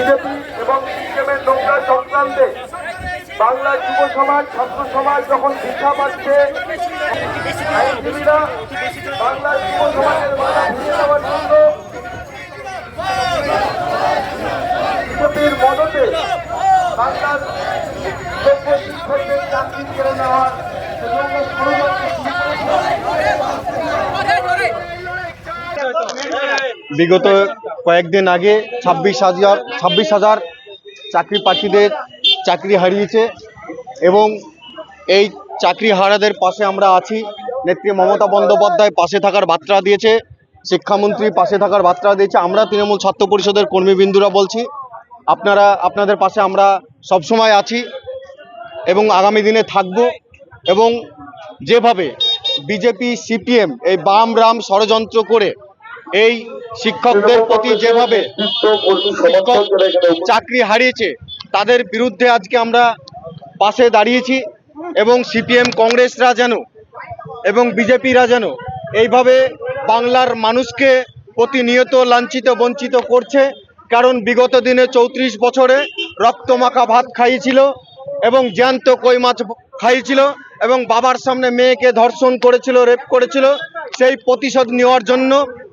BJP এবং সিপিএমের নোংরা চক্রান্তে বাংলার যুব সমাজ, ছাত্র সমাজ যখন ভিক্ষা পাচ্ছে, বাংলার যুব সমাজের বাধা ভেঙে দেওয়ার জন্য বিজেপির মদতে বাংলার যোগ্য শিক্ষকদের চাকরি কেড়ে নেওয়ার। বিগত কয়েকদিন আগে ছাব্বিশ হাজার ছাব্বিশ হাজার চাকরি প্রার্থীদের চাকরি হারিয়েছে এবং এই চাকরি হারাদের পাশে আমরা আছি। নেত্রী মমতা বন্দ্যোপাধ্যায় পাশে থাকার বার্তা দিয়েছে, শিক্ষামন্ত্রী পাশে থাকার বার্তা দিয়েছে। আমরা তৃণমূল ছাত্র পরিষদের কর্মীবিন্দুরা বলছি, আপনারা, আপনাদের পাশে আমরা সবসময় আছি এবং আগামী দিনে থাকব এবং যেভাবে বিজেপি, সিপিএম এই বাম রাম ষড়যন্ত্র করে এই শিক্ষকদের প্রতি যেভাবে শিক্ষক চাকরি হারিয়েছে, তাদের বিরুদ্ধে আজকে আমরা পাশে দাঁড়িয়েছি এবং সিপিএম কংগ্রেসরা যেন এবং বিজেপিরা যেন এইভাবে বাংলার মানুষকে প্রতিনিয়ত লাঞ্ছিত, বঞ্চিত করছে। কারণ বিগত দিনে চৌত্রিশ বছরে রক্তমাখা ভাত খাইয়েছিল এবং জ্যান্ত কই মাছ খাইয়েছিল এবং বাবার সামনে মেয়েকে ধর্ষণ করেছিল, রেপ করেছিল। সেই প্রতিশোধ নেওয়ার জন্য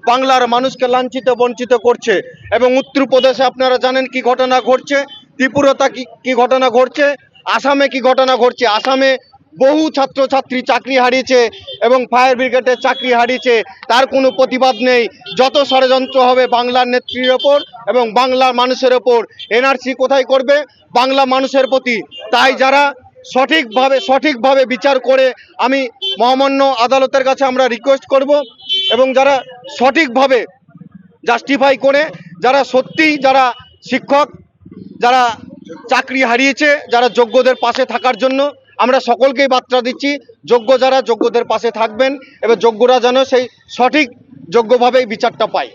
বাংলার মানুষকে লাঞ্ছিত, বঞ্চিত করছে। এবং উত্তরপ্রদেশে আপনারা জানেন কি ঘটনা ঘটছে, ত্রিপুরাতে কি কি ঘটনা ঘটছে, আসামে কি ঘটনা ঘটছে। আসামে বহু ছাত্রছাত্রী চাকরি হারিয়েছে এবং ফায়ার ব্রিগেডের চাকরি হারিয়েছে, তার কোনো প্রতিবাদ নেই। যত ষড়যন্ত্র হবে বাংলার নেত্রীর ওপর এবং বাংলার মানুষের ওপর এনআরসি কোথায় করবে? বাংলা মানুষের প্রতি। তাই যারা সঠিকভাবে সঠিকভাবে বিচার করে, আমি মহামান্য আদালতের কাছে আমরা রিকোয়েস্ট করব। এবং যারা সঠিকভাবে জাস্টিফাই করে, যারা সত্যিই যারা শিক্ষক, যারা চাকরি হারিয়েছে, যারা যোগ্যদের পাশে থাকার জন্য, আমরা সকলকেই বার্তা দিচ্ছি, যোগ্য যারা যোগ্যদের পাশে থাকবেন, এবার যোগ্যরা যেন সেই সঠিক যোগ্যভাবে বিচারটা পায়।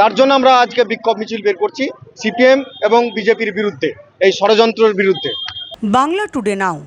তার জন্য আমরা আজকে বিক্ষোভ মিছিল বের করছি, সিপিএম এবং বিজেপির বিরুদ্ধে, এই ষড়যন্ত্রের বিরুদ্ধে। Bangla today now.